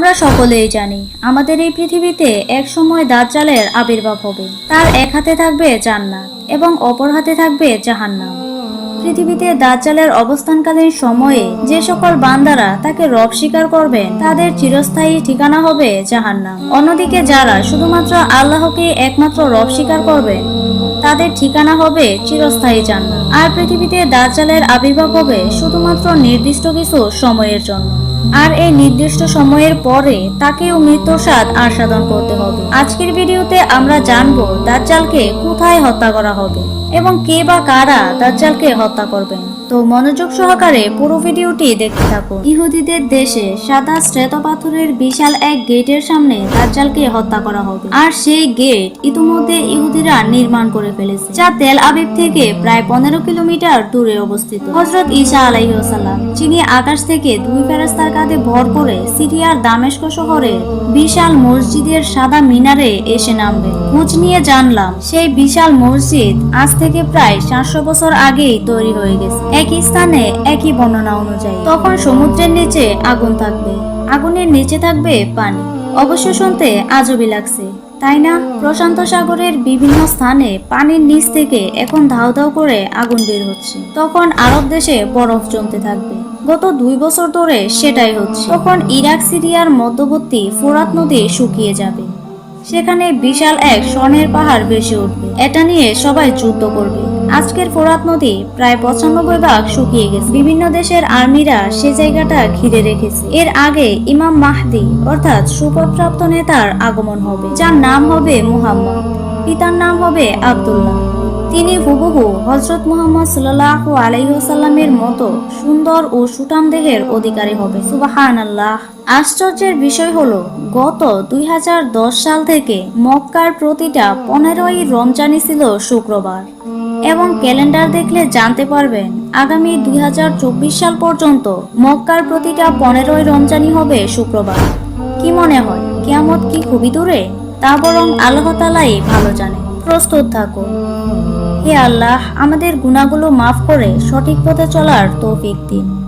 আমরা সকলেই জানি, আমাদের এই পৃথিবীতে এক সময় দাজ্জালের আবির্ভাব হবে। তার এক হাতে থাকবে জান্নাত এবং অপর হাতে থাকবে জাহান্নাম। পৃথিবীতে দাজ্জালের অবস্থানকালীন সময়ে যে সকল বান্দারা তাকে রব স্বীকার করবেন, তাদের চিরস্থায়ী ঠিকানা হবে জাহান্নাম। অন্যদিকে যারা শুধুমাত্র আল্লাহকে একমাত্র রব স্বীকার করবেন, তাদের ঠিকানা হবে চিরস্থায়ী জান্নাত। আর পৃথিবীতে দাজ্জালের আবির্ভাব হবে শুধুমাত্র নির্দিষ্ট কিছু সময়ের জন্য। আর এই নির্দিষ্ট সময়ের পরে তাকেও মৃত্যুর স্বাদ আস্বাদন করতে হবে। আজকের ভিডিওতে আমরা জানব দাজ্জালকে কোথায় হত্যা করা হবে এবং কে বা কারা দাজ্জালকে হত্যা করবেন। তো মনোযোগ সহকারে পুরো ভিডিওটি দেখতে থাকুন। ইহুদিদের দেশে সাদা শ্বেত পাথরের বিশাল এক গেটের সামনে দাজ্জালকে হত্যা করা হবে। আর সেই গেট ইতিমধ্যে ইহুদিরা নির্মাণ করে ফেলেছে, যা তেল আবিব থেকে প্রায় পনেরো কিলোমিটার দূরে অবস্থিত। হজরত ঈসা আলাইসাল্লাম যিনি আকাশ থেকে দুই ফেরাস্তার কাঁধে ভর করে সিরিয়ার দামেস্ক শহরে বিশাল মসজিদের সাদা মিনারে এসে নামবে। খোঁজ নিয়ে জানলাম, সেই বিশাল মসজিদ আজ থেকে প্রায় সাতশো বছর আগেই তৈরি হয়ে গেছে। একই স্থানে একই বর্ণনা অনুযায়ী, তখন সমুদ্রের নিচে আগুন থাকবে। আগুনের নিচে থাকবে পানি। অবশ্য শুনতে আজবই লাগছে, তাই না? প্রশান্ত সাগরের বিভিন্ন স্থানে পানির নিচ থেকে এখন ধাও ধাও করে আগুন বের হচ্ছে। তখন আরব দেশে বরফ জমতে থাকবে। গত দুই বছর ধরে সেটাই হচ্ছে। তখন ইরাক, সিরিয়ার মধ্যবর্তী ফোরাত নদী শুকিয়ে যাবে। সেখানে বিশাল এক স্বর্ণের পাহাড় ভেসে উঠবে। এটা নিয়ে সবাই যুদ্ধ করবে। আজকের ফোরাত নদী প্রায় পঁচানব্বই ভাগ শুকিয়ে গেছে। বিভিন্ন দেশের আর্মিরা সে জায়গাটা ঘিরে রেখেছে। এর আগে ইমাম মাহদি, অর্থাৎ সুপদপ্রাপ্ত নেতার আগমন হবে, যার নাম হবে মুহাম্মদ। পিতার নাম হবে আব্দুল্লাহ। তিনি হুবহু হজরত মোহাম্মদ সাল্লাহ আলাইসাল্লামের মতো সুন্দর ও সুঠাম দেহের অধিকারী হবে সুবাহান আল্লাহ আশ্চর্যের বিষয় হলো, গত দুই হাজার দশ সাল থেকে মক্কার প্রতিটা পনেরোই রমজানি ছিল শুক্রবার এবং ক্যালেন্ডার দেখলে জানতে পারবেন, আগামী দুই হাজার চব্বিশ সাল পর্যন্ত মক্কার প্রতিটা পনেরোই রমজানি হবে শুক্রবার। কি মনে হয়, কেয়ামত কি খুবই দূরে? তা বরং আল্লাহ তালাই ভালো জানে প্রস্তুত থাকুন। হে আল্লাহ আমাদের গুণাগুলো মাফ করে সঠিক পথে চলার তৌফিক দিন।